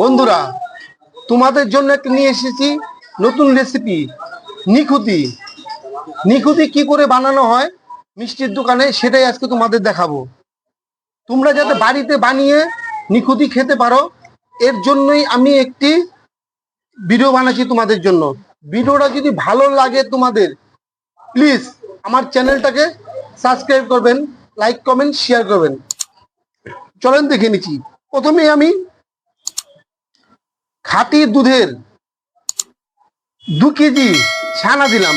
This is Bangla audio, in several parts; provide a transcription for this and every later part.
বন্ধুরা, তোমাদের জন্য একটা নিয়ে এসেছি নতুন রেসিপি নিখুতি নিখুতি কি করে বানানো হয় মিষ্টির দোকানে সেটাই আজকে তোমাদের দেখাবো। তোমরা যাতে বাড়িতে বানিয়ে নিখুতি খেতে পারো, এর জন্যই আমি একটি ভিডিও বানাচ্ছি তোমাদের জন্য। ভিডিওটা যদি ভালো লাগে তোমাদের প্লিজ আমার চ্যানেলটাকে সাবস্ক্রাইব করবেন লাইক কমেন্ট শেয়ার করবেন। চলেন দেখে নিচ্ছি। প্রথমে আমি খাঁটি দুধের দু কেজি ছানা দিলাম।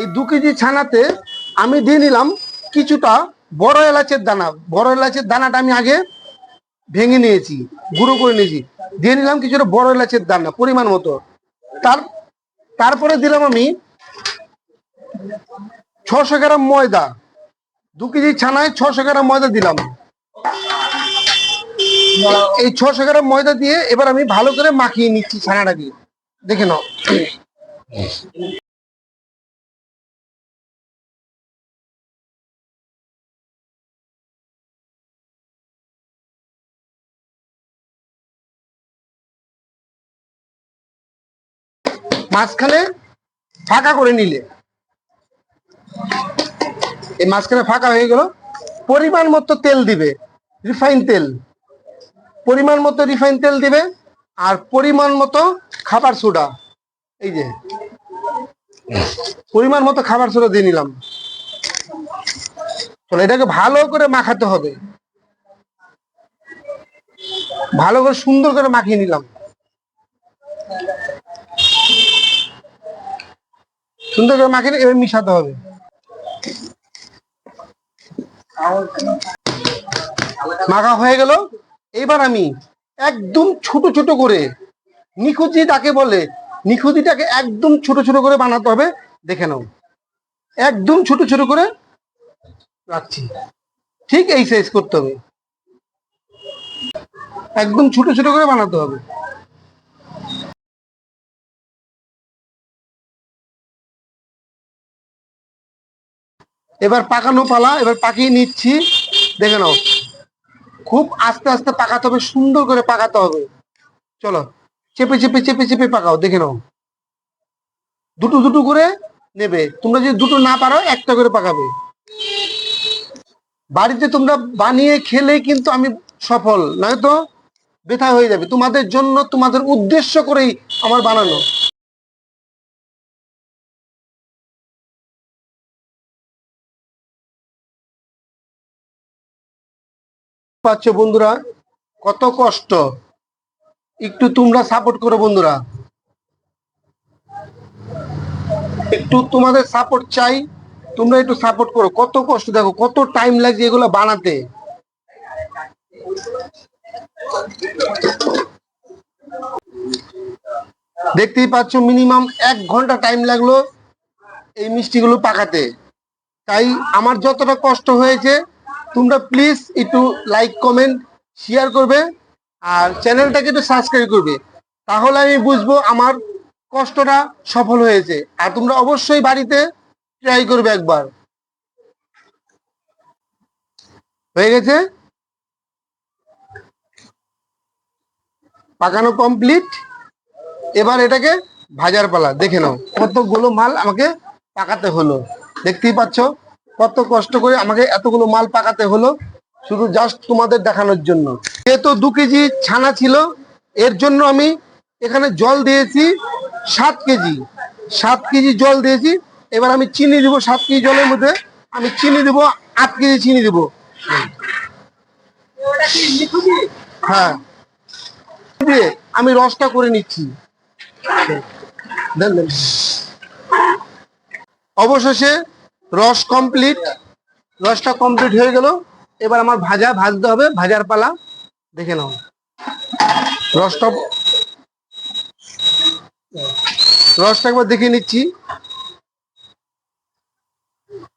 এই দু কেজি ছানাতে আমি দিয়ে নিলাম কিছুটা বড় এলাচের দানা। বড় এলাচের দানাটা আমি আগে ভেঙে নিয়েছি, গুঁড়ো করে নিয়েছি। দিয়ে নিলাম কিছুটা বড় এলাচের দানা, পরিমাণ মতো। তার তারপরে দিলাম আমি ছশো গ্রাম ময়দা। দু কেজি ছানায় ছশো গ্রাম ময়দা দিলাম। এই ছশো গ্রাম ময়দা দিয়ে এবার আমি ভালো করে মাখিয়ে নিচ্ছি ছানাটা দিয়ে। দেখে নাও। মাঝখানে ফাঁকা করে নিলে। এই মাঝখানে ফাঁকা হয়ে গেল। পরিমাণ মতো তেল দিবে। রিফাইন তেল। পরিমাণ মতো রিফাইন তেল দিবে আর পরিমাণ মতো খাবার সোডা এই যে। পরিমাণ মতো খাবার সোডা দিয়ে নিলাম। এটাকে ভালো করে মাখাতে হবে। ভালো করে সুন্দর করে মাখিয়ে নিলাম। সুন্দর করে মাখিয়ে এবার মিশাতে হবে। মাখা হয়ে গেল। এবার আমি একদম ছোট ছোট করে নিখুঁতি তাকে বলে, নিখুঁতিটাকে একদম ছোট ছোট করে বানাতে হবে, দেখে নাও। একদম ছোট ছোট করে রাখছি। ঠিক এই সাইজ করতে হবে। একদম ছোট ছোট করে বানাতে হবে। এবার পাকানো পালা, এবার পাকিয়ে নিচ্ছি। দেখে নাও। খুব আস্তে আস্তে পাকাতে হবে, সুন্দর করে পাকাতে হবে। চলো, চেপে চেপে চেপে চেপে পাকাও, দেখে নাও। দুটো দুটো করে নেবে। তোমরা যদি দুটো না পারো, একটা করে পাকাবে। বাড়িতে তোমরা বানিয়ে খেলে কিন্তু আমি সফল, নয়তো বেথা হয়ে যাবে। তোমাদের জন্য, তোমাদের উদ্দেশ্য করেই আমার বানানো। পাচ্ছ বন্ধুরা, কত কষ্ট। একটু তোমরা সাপোর্ট করো বন্ধুরা। একটু তোমাদের সাপোর্ট চাই, তোমরা একটু সাপোর্ট করো। কত কষ্ট, দেখো কত টাইম লাগছে এগুলো বানাতে। দেখতেই পাচ্ছ মিনিমাম এক ঘণ্টা টাইম লাগল এই মিষ্টিগুলো পাকাতে। তাই আমার যতটা কষ্ট হয়েছে তোমরা প্লিজ একটু লাইক কমেন্ট শেয়ার করবে আর চ্যানেলটাকে একটু সাবস্ক্রাইব করবে। তাহলে আমি বুঝব আমার কষ্টটা সফল হয়েছে। আর তোমরা অবশ্যই বাড়িতে ট্রাই করবে একবার। হয়ে গেছে? পাকানো কমপ্লিট এবার এটাকে ভাজার পালা। দেখে নাও, কতগুলো মাল আমাকে পাকাতে হলো। দেখতেই পাচ্ছ? কত কষ্ট করে আমাকে এতগুলো মাল পাকাতে হলো? শুধু জাস্ট তোমাদের দেখানোর জন্য। যেহেতু দু কেজি ছানা ছিল, এর জন্য আমি এখানে জল দিয়েছি সাত কেজি। সাত কেজি জল দিয়েছি। এবার আমি চিনি দিব সাত কেজি জলের মধ্যে। আমি চিনি দিব আট কেজি চিনি দিব। হ্যাঁ। দিয়ে আমি রসটা করে নিচ্ছি। অবশেষে রস কমপ্লিট রসটা কমপ্লিট হয়ে গেল। এবার আমার ভাজা ভাজতে হবে, ভাজার পালা দেখে নাও। রসটা রসটা একবার দেখে নিচ্ছি।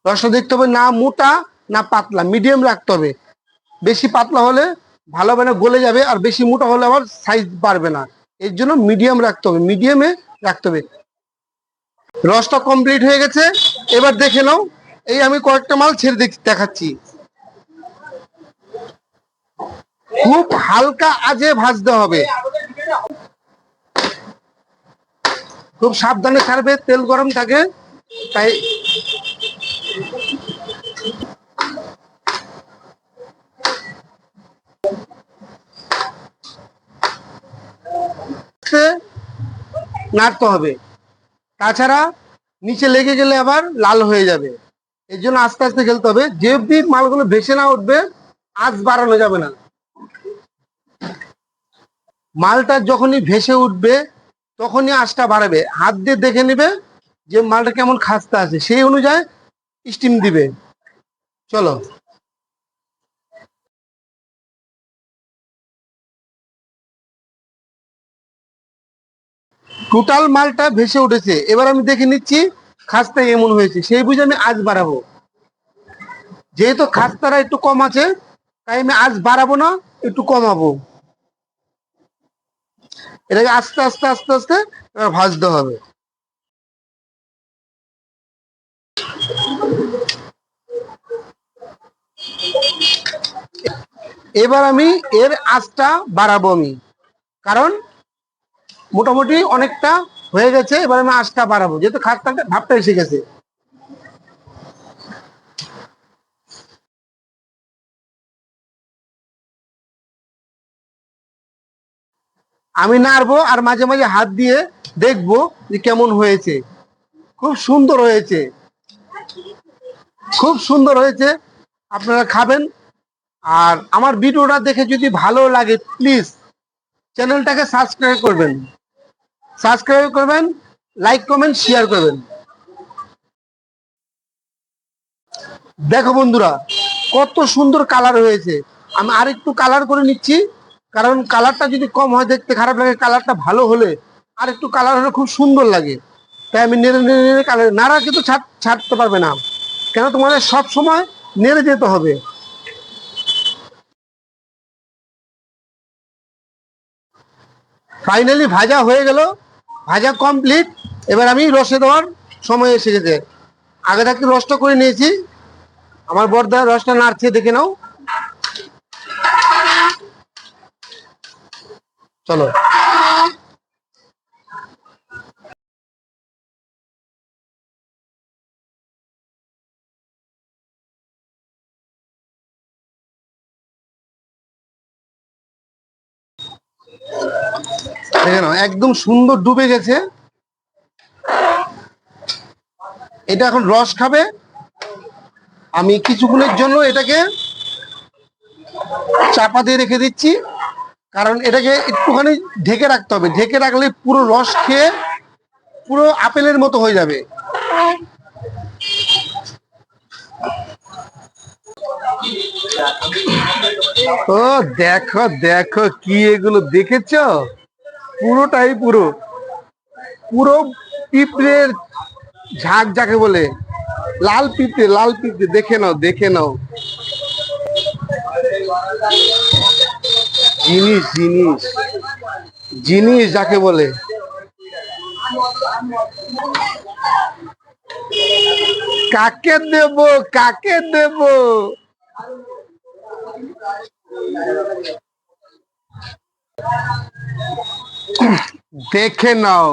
রসটা দেখতে হবে না মোটা, না পাতলা মিডিয়াম রাখতে হবে। বেশি পাতলা হলে ভালো হবে না, গলে যাবে, আর বেশি মোটা হলে আবার সাইজ বাড়বে না। এর জন্য মিডিয়াম রাখতে হবে মিডিয়ামে রাখতে হবে। রসটা কমপ্লিট হয়ে গেছে। এবার দেখে নাও, এই আমি কয়েকটা মাল ছেড়ে দেখ- দেখাচ্ছি। খুব হালকা আজে ভাজতে হবে। খুব সাবধানে ছাড়বে, তেল গরম থাকে, তাই নাড়তে হবে। তাছাড়া নিচে লেগে গেলে আবার লাল হয়ে যাবে। এর জন্য আস্তে আস্তে খেলতে হবে। যে অব্দি মালগুলো ভেসে না উঠবে আঁচ বাড়ানো যাবে না। মালটা যখনই ভেসে উঠবে, তখনই আঁচটা বাড়াবে। হাত দিয়ে দেখে নেবে যে মালটা কেমন খাস্তা আছে। সেই অনুযায়ী স্টিম দিবে। চলো। টোটাল মালটা ভেসে উঠেছে। এবার আমি দেখে নিচ্ছি খাস্তা এমন হয়েছে। সেই বুঝে আমি আজ বাড়াবো। যেহেতু খাস্তারা একটু কম আছে, তাই আমি আজ বাড়াবো না, একটু কমাবো। এটাকে আস্তে আস্তে আস্তে আস্তে ভাজতে হবে। এবার আমি এর আঁচটা বাড়াবো আমি। কারণ মোটামুটি অনেকটা হয়ে গেছে, এবার আমি আঁচটা বাড়াবো। যেহেতু খাস্তাটা ভাবটা এসে গেছে। আমি নাড়বো আর মাঝে মাঝে হাত দিয়ে দেখব যে কেমন হয়েছে। খুব সুন্দর হয়েছে। খুব সুন্দর হয়েছে। আপনারা খাবেন। আর আমার ভিডিওটা দেখে যদি ভালো লাগে প্লিজ চ্যানেলটাকে সাবস্ক্রাইব করবেন। সাবস্ক্রাইব করবেন, লাইক কমেন্ট শেয়ার করবেন। দেখো বন্ধুরা, কত সুন্দর কালার হয়েছে। আমি আর একটু কালার করে নিচ্ছি, কারণ কালারটা যদি কম হয়, দেখতে খারাপ লাগে কালারটা ভালো হলে আর একটু কালার হলে খুব সুন্দর লাগে। তাই আমি নেড়ে নেড়ে নেড়ে কালার নাড়া কিন্তু ছাড় ছাড়তে পারবে না। কেন তোমাদের সব সময় নেড়ে যেতে হবে। ফাইনালি ভাজা হয়ে গেল। ভাজা কমপ্লিট এবার আমি রসে দেওয়ার সময় এসে গেছে। আগে থাকতে রসটা করে নিয়েছি। আমার বর্দা রসটা নাড়ছে, দেখে নাও। চলো। একদম সুন্দর ডুবে গেছে। এটা এখন রস খাবে। আমি কিছুক্ষণের জন্য এটাকে চাপা দিয়ে রেখে দিচ্ছি। কারণ এটাকে একটুখানি ঢেকে রাখতে হবে। ঢেকে রাখলে পুরো রস খেয়ে পুরো আপেলের মতো হয়ে যাবে। ও, দেখো দেখো কি এগুলো দেখেছ? পুরোটাই পুরো। পুরো পিঁপড়ের ঝাঁক যাকে বলে, লাল পিঁপড়ে লাল পিঁপড়ে, দেখে নাও দেখে নাও। জিনিস জিনিস জিনিস যাকে বলে। কাকে দেব কাকে দেব? দেখে নাও।